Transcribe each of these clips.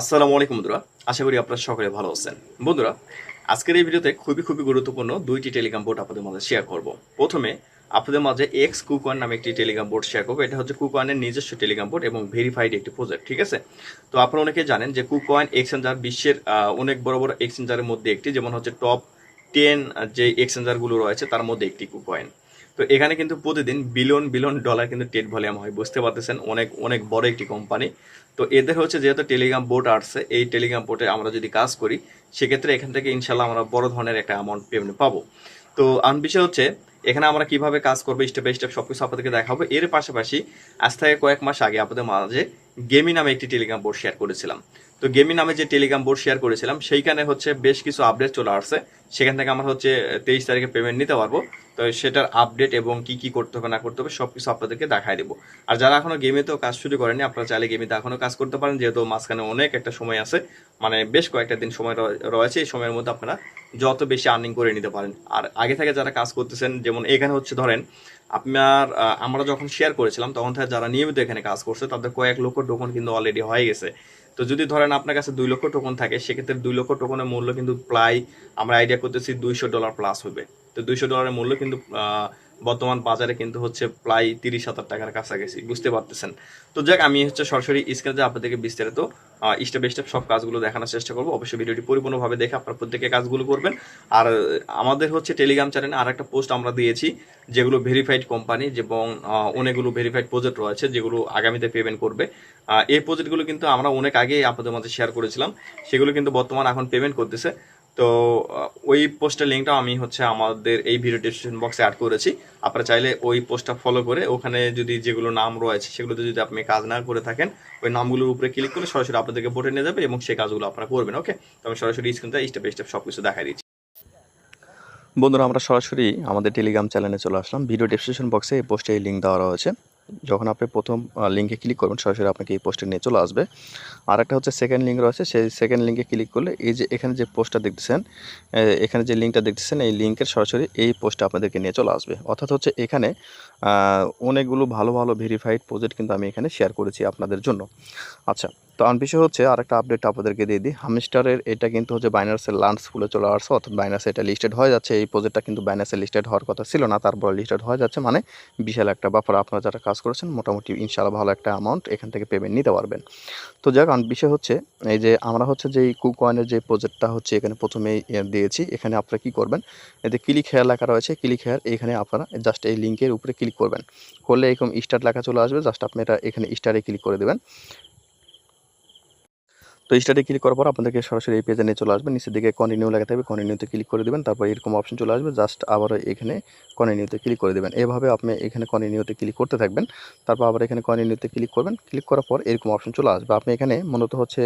আসসালামু আলাইকুম বন্ধুরা, আশা করি আপনারা সকলে ভালো আছেন। বন্ধুরা, আজকের এই ভিডিওতে খুবই খুবই গুরুত্বপূর্ণ দুইটি টেলিগ্রাম বোর্ড আপনাদের মাঝে শেয়ার করব। প্রথমে, আপনাদের মাঝে এক্স কুকয়েন নামে একটি টেলিগ্রাম বোর্ড শেয়ার করব। এটা হচ্ছে কুকয়েনের নিজস্ব টেলিগ্রাম বোর্ড এবং ভেরিফাইড একটি প্রজেক্ট ঠিক আছে? তো আপনারা অনেকে জানেন যে কুকয়েন এক্সচেঞ্জার বিশ্বের অনেক বড় বড় এক্সচেঞ্জারের মধ্যে একটি, যেমন হচ্ছে টপ টেন যে এক্সচেঞ্জারগুলো রয়েছে, তার মধ্যে একটি কুকয়েন তো এখানে কিন্তু প্রতিদিন বিলিয়ন বিলিয়ন ডলার কিন্তু টেট ভলিউম হয়, বুঝতে পারতেছেন? অনেক অনেক বড় একটি কোম্পানি তো এদের হচ্ছে যেহেতু টেলিগ্রাম বোর্ড আসছে, এই টেলিগ্রাম বোর্ডে আমরা যদি কাজ করি, সেক্ষেত্রে এখান থেকে ইনশাল্লাহ আমরা বড় ধরনের একটা অ্যামাউন্ট পেমেন্ট পাবো। তো আন বিষয় হচ্ছে, এখানে আমরা কীভাবে কাজ করব স্টেপ বাই স্টেপ সবকিছু আপনাদেরকে দেখাবো। এর পাশাপাশি আজ থেকে কয়েক মাস আগে আপনাদের মাঝে গেমি নামে একটি টেলিগ্রাম বোর্ড শেয়ার করেছিলাম। তো গেমি নামে যে টেলিগ্রাম বোর্ড শেয়ার করেছিলাম, সেইখানে হচ্ছে বেশ কিছু আপডেট চলে আসছে। সেখান থেকে আমরা হচ্ছে তেইশ তারিখে পেমেন্ট নিতে পারব। তো সেটার আপডেট এবং কি কি করতে হবে, না করতে হবে, সবকিছু আপনাদেরকে দেখাই দেবো। আর যারা এখনও গেমেতেও কাজ শুরু করেনি, আপনারা চাইলে গেমিতে এখনও কাজ করতে পারেন, যেহেতু মাঝখানে অনেক একটা সময় আছে। মানে বেশ কয়েকটা দিন সময় রয়ে- রয়েছে, এই সময়ের মধ্যে আপনারা যত বেশি আর্নিং করে নিতে পারেন। আর আগে থেকে যারা কাজ করতেছেন, যেমন এখানে হচ্ছে ধরেন আপনার আমরা যখন শেয়ার করেছিলাম, তখন থেকে যারা নিয়মিত এখানে কাজ করছে, তাদের কয়েক লক্ষ টোকন কিন্তু অলরেডি হয়ে গেছে। তো যদি ধরেন আপনার কাছে দুই লক্ষ টোকন থাকে, সেক্ষেত্রে দুই লক্ষ টোকনের মূল্য কিন্তু প্রায়, আমরা আইডিয়া করতেছি দুইশো ডলার প্লাস হবে। তো দুইশো ডলারের মূল্য কিন্তু বর্তমান বাজারে কিন্তু হচ্ছে প্রায় তিরিশ হাজার টাকার কাছাকাছি, বুঝতে পারতেছেন। তো যাক, আমি হচ্ছে সরাসরি স্ক্রিনে আপনাদেরকে বিস্তারিত স্টেপ স্টেপ সব কাজগুলো দেখানোর চেষ্টা করব। অবশ্যই ভিডিওটি পরিপূর্ণভাবে দেখে আপনারা প্রত্যেকে কাজগুলো করবেন। আর আমাদের হচ্ছে টেলিগ্রাম চ্যানেলে আর একটা পোস্ট আমরা দিয়েছি, যেগুলো ভেরিফাইড কোম্পানি এবং অনেকগুলো ভেরিফাইড প্রজেক্ট রয়েছে, যেগুলো আগামীতে পেমেন্ট করবে। এই প্রজেক্টগুলো কিন্তু আমরা অনেক আগে আপনাদের মাঝে শেয়ার করেছিলাম। সেগুলো কিন্তু বর্তমান এখন পেমেন্ট করতেছে। তো ওই পোস্টের লিঙ্কটা আমি হচ্ছে আমাদের এই ভিডিও ডিসক্রিপশন বক্সে অ্যাড করেছি। আপনারা চাইলে ওই পোস্টটা ফলো করে ওখানে যদি যেগুলো নাম রয়েছে সেগুলোতে যদি আপনি কাজ না করে থাকেন, ওই নামগুলোর উপরে ক্লিক করলে সরাসরি আপনাদেরকে বোটে নিয়ে যাবে এবং সেই কাজগুলো আপনারা করবেন ওকে তো আমি সরাসরি স্ক্রিনটা স্টেপ স্টেপ সব কিছু দেখাই দিচ্ছি। বন্ধুরা, আমরা সরাসরি আমাদের টেলিগ্রাম চ্যানেলে চলে আসলাম। ভিডিও ডিসক্রিপশন বক্সে এই পোস্টে এই লিঙ্ক দেওয়া রয়েছে। যখন আপনি প্রথম লিঙ্কে ক্লিক করবেন, সরাসরি আপনাকে এই পোস্টে নিয়ে চলে আসবে। আর একটা হচ্ছে সেকেন্ড লিঙ্ক রয়েছে, সেই সেকেন্ড লিঙ্কে ক্লিক করলে এই যে এখানে যে পোস্টটা দেখতেছেন এখানে যে লিঙ্কটা দেখতেছেন, এই লিঙ্কের সরাসরি এই পোস্টটা আপনাদেরকে নিয়ে চলে আসবে। অর্থাৎ হচ্ছে এখানে অনেকগুলো ভালো ভালো ভেরিফাইড প্রজেক্ট কিন্তু আমি এখানে শেয়ার করেছি আপনাদের জন্য। আচ্ছা তো আন বিষয় হচ্ছে আরেকটা আপডেট আপনাদেরকে দিয়ে দিই। হামিস্টারের এটা কিন্তু হচ্ছে বাইনার্সের লাঞ্চ ফুলে চলে আসছে, অর্থাৎ বাইনার্সে এটা লিস্টেড হয়ে যাচ্ছে। এই প্রজেক্টটা কিন্তু বাইনার্সে লিস্টেড হওয়ার কথা ছিল না, তারপর লিস্টেড হয়ে যাচ্ছে। মানে বিশাল একটা ব্যাপার আপনারা যারা কাজ করেছেন, মোটামুটি ইনশাআল্লাহ ভালো একটা অ্যামাউন্ট এখান থেকে পেমেন্ট নিতে পারবেন। তো যাক, আন বিষয় হচ্ছে, এই যে আমরা হচ্ছে যে কুকয়েনের যে প্রজেক্টটা হচ্ছে এখানে প্রথমেই দিয়েছি। এখানে আপনারা কি করবেন? এতে ক্লিক হেয়ার লেখা রয়েছে ক্লিক হেয়ার এখানে আপনারা জাস্ট এই লিঙ্কের উপরে ক্লিক করবেন। করলে এরকম স্টার্ট লেখা চলে আসবে জাস্ট আপনি এটা এখানে স্টারে ক্লিক করে দেবেন। তো স্টার্টে ক্লিক করার পর আপনাদেরকে সরাসরি এই পেজে নিয়ে চলে আসবে নিচের দিকে কন্টিনিউ লেখা থাকবে কন্টিনিউতে ক্লিক করে দেবেন, তারপর এরকম অপশন চলে আসবে। জাস্ট আবার এখানে কন্টিনিউতে ক্লিক করে দেবেন। এভাবে আপনি এখানে কন্টিনিউতে ক্লিক করতে থাকবেন, তারপর আবার এখানে কন্টিনিউতে ক্লিক করবেন। ক্লিক করার পর এরকম অপশন চলে আসবে। আপনি এখানে মূলত হচ্ছে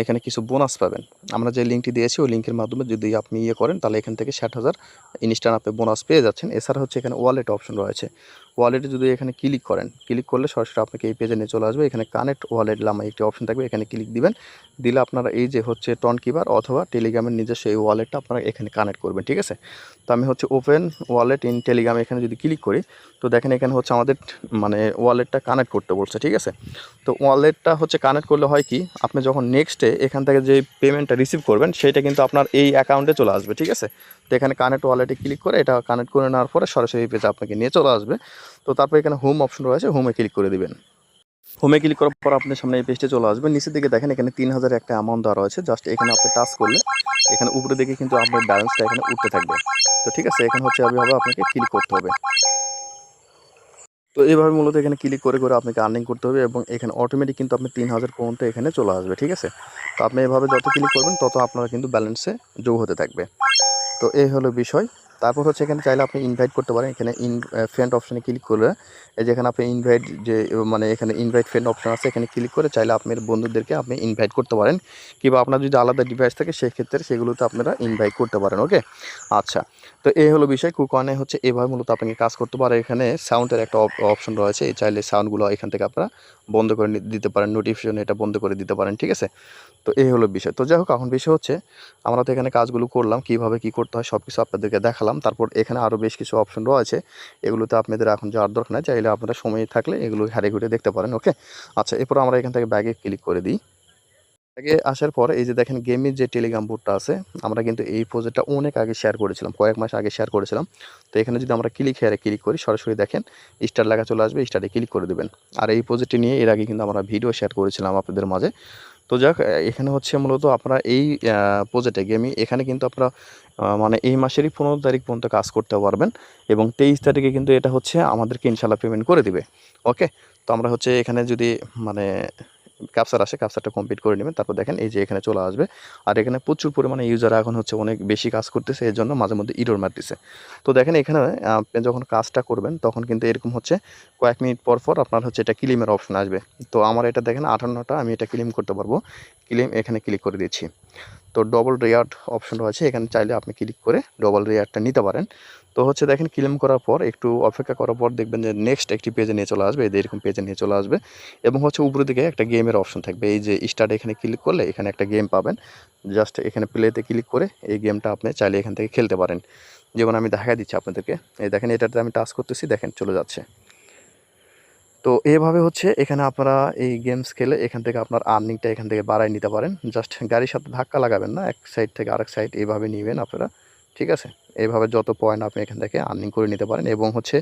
এখানে কিছু বোনাস পাবেন। আমরা যে লিঙ্কটি দিয়েছি, ওই লিঙ্কের মাধ্যমে যদি আপনি ইয়ে করেন, তাহলে এখান থেকে ষাট হাজার ইনস্ট্যান্ট আপনি বোনাস পেয়ে যাচ্ছেন। এছাড়া হচ্ছে এখানে ওয়ালেট অপশন রয়েছে। ওয়ালেটে যদি এখানে ক্লিক করেন ক্লিক করলে সরাসরি আপনাকে এই পেজে নিয়ে চলে আসবে। এখানে কানেক্ট ওয়ালেট নামে একটি অপশন থাকবে, এখানে ক্লিক দিবেন। দিলে আপনারা এই যে হচ্ছে টন কিবার অথবা টেলিগ্রামের নিজস্ব এই ওয়ালেটটা আপনারা এখানে কানেক্ট করবেন, ঠিক আছে? তো আমি হচ্ছে ওপেন ওয়ালেট ইন টেলিগ্রাম এখানে যদি ক্লিক করি তো দেখেন এখানে হচ্ছে আমাদের মানে ওয়ালেটটা কানেক্ট করতে বলছে, ঠিক আছে? তো ওয়ালেটটা হচ্ছে কানেক্ট করলে হয় কি, আপনি যখন নেক্সটে এখান থেকে যে পেমেন্টটা রিসিভ করবেন, সেটা কিন্তু আপনার এই অ্যাকাউন্টে চলে আসবে, ঠিক আছে? তো এখানে কানেক্ট ওয়ালেটে ক্লিক করে এটা কানেক্ট করে নেওয়ার পরে সরাসরি পেজে আপনাকে নিয়ে চলে আসবে। তো তারপর এখানে হোম অপশন রয়েছে হোমে ক্লিক করে দিবেন। হোমে ক্লিক করার পর আপনার সামনে এই পেজটা চলে আসবে নিচের দিকে দেখেন এখানে তিন হাজার একটা অ্যামাউন্ট দেওয়া রয়েছে জাস্ট এখানে আপনি টাচ করলে এখানে উপরে দিকে কিন্তু আপনার ব্যালেন্সটা এখানে উঠতে থাকবে। তো ঠিক আছে, এখানে হচ্ছে এইভাবে আপনাকে ক্লিক করতে হবে। তো এইভাবে মূলত এখানে ক্লিক করে করে আপনাকে আর্নিং করতে হবে এবং এখানে অটোমেটিক কিন্তু আপনি তিন হাজার পর্যন্ত এখানে চলে আসবে, ঠিক আছে? তো আপনি এভাবে যত ক্লিক করবেন, তত আপনারা কিন্তু ব্যালেন্সে যোগ হতে থাকবে। তো এই হলো বিষয়। তারপর হচ্ছে এখানে চাইলে আপনি ইনভাইট করতে পারেন। এখানে ইন ফ্রেন্ড অপশানে ক্লিক করলে যেখানে আপনি ইনভাইট যে মানে এখানে ইনভাইট ফ্রেন্ড অপশান আছে, এখানে ক্লিক করে চাইলে আপনার বন্ধুদেরকে আপনি ইনভাইট করতে পারেন। কিংবা আপনার যদি আলাদা ডিভাইস থাকে, সেক্ষেত্রে সেগুলোতে আপনারা ইনভাইট করতে পারেন ওকে আচ্ছা তো এই হলো বিষয়। কুকনে হচ্ছে এভাবে মূলত আপনাকে কাজ করতে পারে এখানে সাউন্ডের একটা অপশন রয়েছে। এই চাইলে সাউন্ডগুলো এখান থেকে আপনারা বন্ধ করে দিতে পারেন। নোটিফিকেশন এটা বন্ধ করে দিতে পারেন, ঠিক আছে? তো এই হলো বিষয়। তো যাই হোক, এখন বিষয় হচ্ছে, আমরা তো এখানে কাজগুলো করলাম। কীভাবে কি করতে হয় সব কিছু আপনাদেরকে দেখালাম। তারপর এখানে আরও বেশ কিছু অপশন রয়েছে। এগুলোতে আপনাদের এখন যাওয়ার দরকার নাই। চাইলে আপনারা সময় থাকলে এগুলো হারে ঘুরে দেখতে পারেন ওকে আচ্ছা এরপর আমরা এখান থেকে ব্যাগে ক্লিক করে দিই। আগে আসার পর এই যে দেখেন গেমের যে টেলিগ্রাম বোর্ডটা আছে, আমরা কিন্তু এই প্রজেক্টটা অনেক আগে শেয়ার করেছিলাম, কয়েক মাস আগে শেয়ার করেছিলাম। তো এখানে যদি আমরা ক্লিক হেয়ারে ক্লিক করি, সরাসরি দেখেন স্টার লেখা চলে আসবে স্টারে ক্লিক করে দেবেন। আর এই প্রজেক্টটি নিয়ে এর আগে কিন্তু আমরা ভিডিও শেয়ার করেছিলাম আপনাদের মাঝে। তো যাক এখানে হচ্ছে মূলত আপনারা এই প্রজেক্টে গেমি এখানে কিন্তু আপনারা মানে এই মাসেরই পনেরো তারিখ পর্যন্ত কাজ করতে পারবেন এবং তেইশ তারিখে কিন্তু এটা হচ্ছে আমাদেরকে ইনশাল্লাহ পেমেন্ট করে দিবে। ওকে তো আমরা হচ্ছে এখানে যদি মানে ক্যাপচার আসে ক্যাপচারটা কমপ্লিট করে নেবেন, তারপর দেখেন এই যে এখানে চলে আসবে। আর এখানে প্রচুর পরিমাণে ইউজার এখন হচ্ছে অনেক বেশি কাজ করতেছে, এর জন্য মাঝে মধ্যে ইরোর মারতেছে। তো দেখেন এখানে আপনি যখন কাজটা করবেন, তখন কিন্তু এরকম হচ্ছে কয়েক মিনিট পর পর আপনার হচ্ছে এটা ক্লিমের অপশন আসবে। তো আমার এটা দেখেন আঠান্নটা আমি এটা ক্লিম করতে পারব। ক্লিম এখানে ক্লিক করে দিচ্ছি। তো ডবল রেয়ার্ড অপশন আছে এখানে চাইলে আপনি ক্লিক করে ডবল রেয়ারটা নিতে পারেন। তো হচ্ছে দেখেন ক্লেম করার পর, একটু অপেক্ষা করার পর দেখবেন যে নেক্সট একটি পেজে নিয়ে চলে আসবে এরকম পেজে নিয়ে চলে আসবে এবং হচ্ছে উপরের দিকে একটা গেমের অপশন থাকবে। এই যে স্টার্ট এখানে ক্লিক করলে এখানে একটা গেম পাবেন। জাস্ট এখানে প্লেতে ক্লিক করে এই গেমটা আপনি চাইলে এখান থেকে খেলতে পারেন। যেমন আমি দেখা দিচ্ছি আপনাদেরকে। এই দেখেন এটাতে আমি টাচ করতেছি, দেখেন চলে যাচ্ছে। তো এভাবে হচ্ছে এখানে আপনারা এই গেমস খেলে এখান থেকে আপনার আর্নিংটা এখান থেকে বাড়াই নিতে পারেন। জাস্ট গাড়ির সাথে ধাক্কা লাগাবেন না, এক সাইড থেকে আরেক সাইড এইভাবে নেবেন আপনারা। ঠিক আছে? এইভাবে যত পয়েন্ট আপনি এখান থেকে আর্নিং করে নিতে পারেন এবং হচ্ছে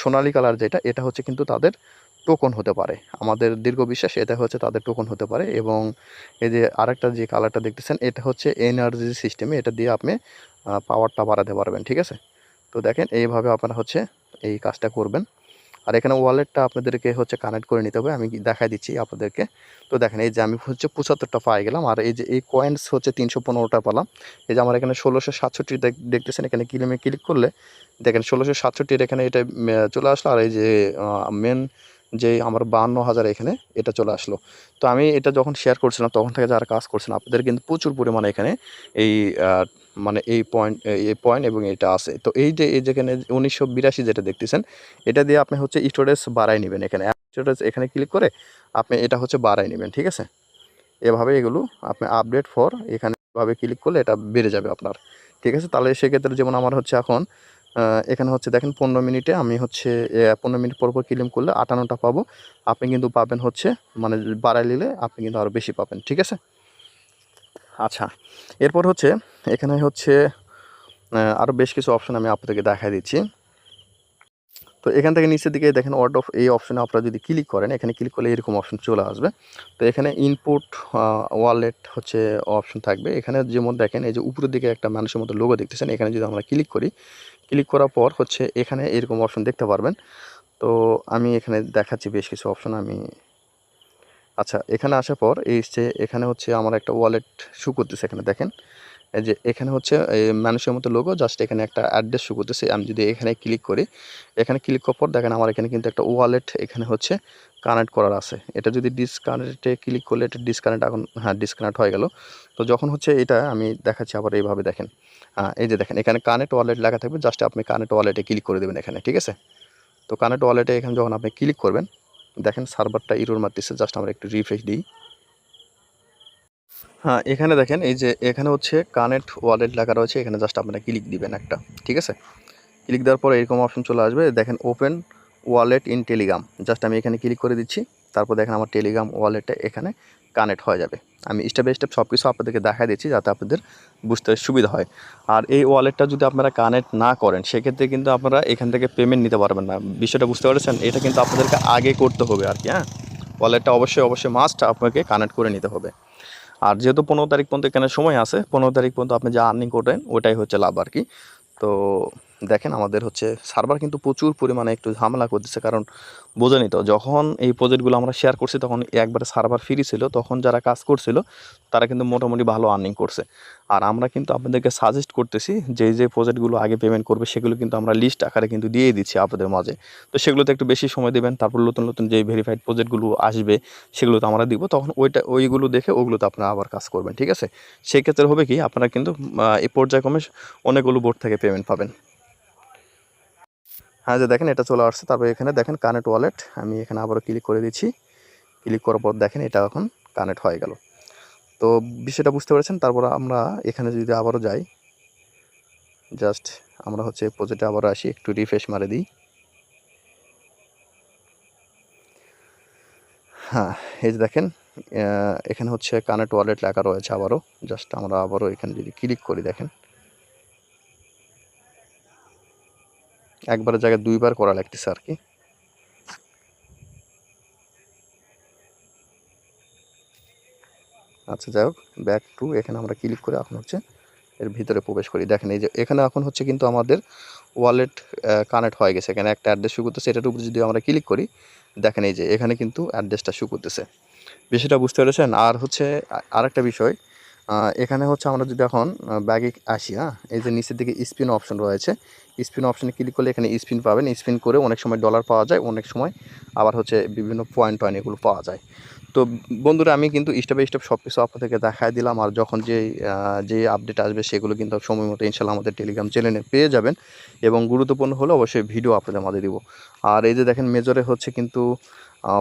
সোনালি কালার যেটা, এটা হচ্ছে কিন্তু তাদের টোকন হতে পারে। আমাদের দীর্ঘ বিশ্বাস এটা হচ্ছে তাদের টোকন হতে পারে এবং এই যে আরেকটা যে কালারটা দেখতেছেন, এটা হচ্ছে এনার্জি সিস্টেমে এটা দিয়ে আপনি পাওয়ারটা বাড়াতে পারবেন, ঠিক আছে? তো দেখেন, এইভাবে আপনারা হচ্ছে এই কাজটা করবেন। আর এখানে ওয়ালেটটা আপনাদেরকে হচ্ছে কানেক্ট করে নিতে হবে, আমি দেখাই দিচ্ছি আপনাদেরকে। তো দেখেন, এই যে আমি হচ্ছে পঁচাত্তরটা পাই গেলাম, আর এই যে এই কয়েন্স হচ্ছে তিনশো পনেরোটা পেলাম। এই যে আমার এখানে ষোলোশো সাতষট্টি দেখতেছেন, এখানে কিলিমে ক্লিক করলে দেখেন ষোলোশো সাতষট্টির এখানে এটা চলে আসলো, আর এই যে মেন যে আমার বাহান্ন হাজার এখানে এটা চলে আসলো। তো আমি এটা যখন শেয়ার করছিলাম, তখন থেকে যারা কাজ করছেন, আপনাদের কিন্তু প্রচুর পরিমাণে এখানে এই মানে এই পয়েন্ট এই পয়েন্ট এবং এটা আছে। তো এই যে, এই যেখানে উনিশশো বিরাশি যেটা দেখতেছেন, এটা দিয়ে আপনি হচ্ছে স্টোরেজ বাড়াই নেবেন এখানে। স্টোরেজ এখানে ক্লিক করে আপনি এটা হচ্ছে বাড়াই নেবেন, ঠিক আছে? এভাবে এগুলো আপনি আপডেট ফর এখানে এভাবে ক্লিক করলে এটা বেড়ে যাবে আপনার, ঠিক আছে? তাহলে সেক্ষেত্রে যেমন আমার হচ্ছে এখন এখানে হচ্ছে দেখেন পনেরো মিনিটে আমি হচ্ছে পনেরো মিনিট পর পর ক্লিম করলে আটান্নটা পাবো। আপনি কিন্তু পাবেন হচ্ছে মানে বাড়াই নিলে আপনি কিন্তু আরও বেশি পাবেন, ঠিক আছে? আচ্ছা এরপর হচ্ছে, এখানে হচ্ছে আরও বেশ কিছু অপশন আমি আপনাদেরকে দেখাই দিচ্ছি। তো এখান থেকে নিচের দিকে দেখেন ওয়ার্ড অফ এই অপশনে আপনারা যদি ক্লিক করেন, এখানে ক্লিক করলে এরকম অপশন চলে আসবে। তো এখানে ইনপুট ওয়ালেট হচ্ছে অপশন থাকবে। এখানে যেমন দেখেন, এই যে উপরের দিকে একটা মানুষের মতো লোগো দেখতেছেন, এখানে যদি আমরা ক্লিক করি ক্লিক করার পর হচ্ছে এখানে এরকম অপশন দেখতে পারবেন। তো আমি এখানে দেখাচ্ছি বেশ কিছু অপশন আমি আচ্ছা এখানে আসার পর এই যে এখানে হচ্ছে আমার একটা ওয়ালেট শু করতেছে এখানে, দেখেন। এই যে এখানে হচ্ছে এই মানুষের মতো লোগো জাস্ট এখানে একটা অ্যাড্রেস শু করতেছে। আমি যদি এখানে ক্লিক করি, এখানে ক্লিক করার পর দেখেন আমার এখানে কিন্তু একটা ওয়ালেট এখানে হচ্ছে কানেক্ট করার আছে। এটা যদি ডিসকানেক্টে ক্লিক করলে এটা ডিসকানেক্ট এখন হ্যাঁ ডিসকানেক্ট হয়ে গেল। তো যখন হচ্ছে এটা আমি দেখাচ্ছি আবার এইভাবে দেখেন। এই যে দেখেন, এখানে কানেক্ট ওয়ালেট লেখা থাকবে জাস্ট আপনি কানেক্ট ওয়ালেটে ক্লিক করে দেবেন এখানে, ঠিক আছে? তো কানেক্ট ওয়ালেটে এখানে যখন আপনি ক্লিক করবেন দেখেন সার্ভারটা ইরোর মারতেছে জাস্ট আমরা একটু রিফ্রেশ দিই। হ্যাঁ এখানে দেখেন, এই যে এখানে হচ্ছে কানেক্ট ওয়ালেট লেখা রয়েছে, এখানে জাস্ট আপনারা ক্লিক দিবেন একটা, ঠিক আছে? ক্লিক দেওয়ার পরে এরকম অপশন চলে আসবে, দেখেন open wallet in telegram just আমি এখানে ক্লিক করে দিচ্ছি, তারপর দেখেন আমার টেলিগ্রাম ওয়ালেটটা এখানে কানেক্ট হয়ে যাবে। আমি স্টেপ বাই স্টেপ সব কিছু আপনাদেরকে দেখা দিচ্ছি যাতে আপনাদের বুঝতে সুবিধা হয়। আর এই ওয়ালেটটা যদি আপনারা কানেক্ট না করেন, সেক্ষেত্রে কিন্তু আপনারা এখান থেকে পেমেন্ট নিতে পারবেন না। বিষয়টা বুঝতে পারছেন? এটা কিন্তু আপনাদেরকে আগে করতে হবে আর কি হ্যাঁ? ওয়ালেটটা অবশ্যই অবশ্যই মাস্ট আপনাকে কানেক্ট করে নিতে হবে। আর যেহেতু পনেরো তারিখ পর্যন্ত এখানে সময় আছে, পনেরো তারিখ পর্যন্ত আপনি যা আর্নিং করবেন, ওটাই হচ্ছে লাভ আর কি। তো দেখেন আমাদের হচ্ছে সার্ভার কিন্তু প্রচুর পরিমাণে একটু ঝামেলা করতেছে, কারণ বোঝেনি তো, যখন এই প্রজেক্টগুলো আমরা শেয়ার করছি তখন একবারে সার্ভার ফ্রি ছিল, তখন যারা কাজ করছিল, তারা কিন্তু মোটামুটি ভালো আর্নিং করছে। আর আমরা কিন্তু আপনাদেরকে সাজেস্ট করতেছি, যে যে প্রজেক্টগুলো আগে পেমেন্ট করবে, সেগুলো কিন্তু আমরা লিস্ট আকারে কিন্তু দিয়ে দিচ্ছি আপনাদের মাঝে। তো সেগুলোতে একটু বেশি সময় দেবেন, তারপর নতুন নতুন যে ভেরিফাইড প্রজেক্টগুলো আসবে, সেগুলো তো আমরা দিব, তখন ওইটা, ওইগুলো দেখে ওগুলোতে আপনারা আবার কাজ করবেন, ঠিক আছে? সেক্ষেত্রে হবে কি, আপনারা কিন্তু এই পর্যায়ক্রমে অনেকগুলো বোর্ড থেকে পেমেন্ট পাবেন। হ্যাঁ যে দেখেন এটা চলে আসছে। তারপর এখানে দেখেন কানেক্ট ওয়ালেট আমি এখানে আবারও ক্লিক করে দিচ্ছি। ক্লিক করার পর দেখেন এটা এখন কানেক্ট হয়ে গেল। তো বিষয়টা বুঝতে পেরেছেন? তারপর আমরা এখানে যদি আবারও যাই জাস্ট আমরা হচ্ছে প্রজেক্টে আবারও আসি, একটু রিফ্রেশ মারে দিই। হ্যাঁ এই যে দেখেন এখানে হচ্ছে কানেক্ট ওয়ালেট লেখা রয়েছে আবারও। জাস্ট আমরা আবারও এখানে যদি ক্লিক করি দেখেন। একবারের জায়গায় দুইবার করা লাগতেছে আর কি। আচ্ছা যাই হোক ব্যাক টু এখানে আমরা ক্লিক করে এখন হচ্ছে এর ভিতরে প্রবেশ করি। দেখেন, এই যে এখানে এখন হচ্ছে কিন্তু আমাদের ওয়ালেট কানেক্ট হয়ে গেছে। এখানে একটা অ্যাড্রেস শু করতেছে, এটার উপরে যদি আমরা ক্লিক করি, দেখেন এই যে এখানে কিন্তু অ্যাড্রেসটা শু করতেছে। বিষয়টা বুঝতে পেরেছেন? আর হচ্ছে আরেকটা বিষয় এখানে হচ্ছে আমরা যদি এখন ব্যাগে আসি হ্যাঁ? এই যে নিচের দিকে স্পিন অপশন রয়েছে স্পিন অপশনে ক্লিক করলে এখানে স্পিন পাবেন। স্পিন করে অনেক সময় ডলার পাওয়া যায়, অনেক সময় আবার হচ্ছে বিভিন্ন পয়েন্ট টয়েন্ট এগুলো পাওয়া যায়। তো বন্ধুরা, আমি কিন্তু স্টেপ বাই স্টেপ সব কিছু আপনাদেরকে দেখাই দিলাম, আর যখন যে যে আপডেট আসবে সেগুলো কিন্তু সময় মতো ইনশাল্লাহ আমাদের টেলিগ্রাম চ্যানেলে পেয়ে যাবেন। এবং গুরুত্বপূর্ণ হলে অবশ্যই ভিডিও আপনাদের মাঝে দিব। আর এই যে দেখেন মেজরে হচ্ছে কিন্তু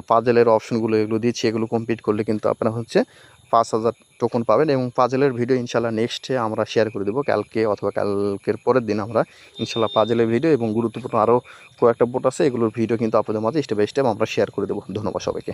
পাজেলের অপশনগুলো এগুলো দিচ্ছি, এগুলো কমপ্লিট করলে কিন্তু আপনারা হচ্ছে পাঁচ হাজার টোকন পাবেন এবং পাজেলের ভিডিও ইনশাল্লাহ নেক্সটে আমরা শেয়ার করে দেবো। কালকে অথবা কালকের পরের দিন আমরা ইনশাল্লাহ পাজেলের ভিডিও এবং গুরুত্বপূর্ণ আরও কয়েকটা বোট আছে, এগুলোর ভিডিও কিন্তু আপনাদের মাঝে স্টেপ বাই স্টেপ আমরা শেয়ার করে দেবো। ধন্যবাদ সবাইকে।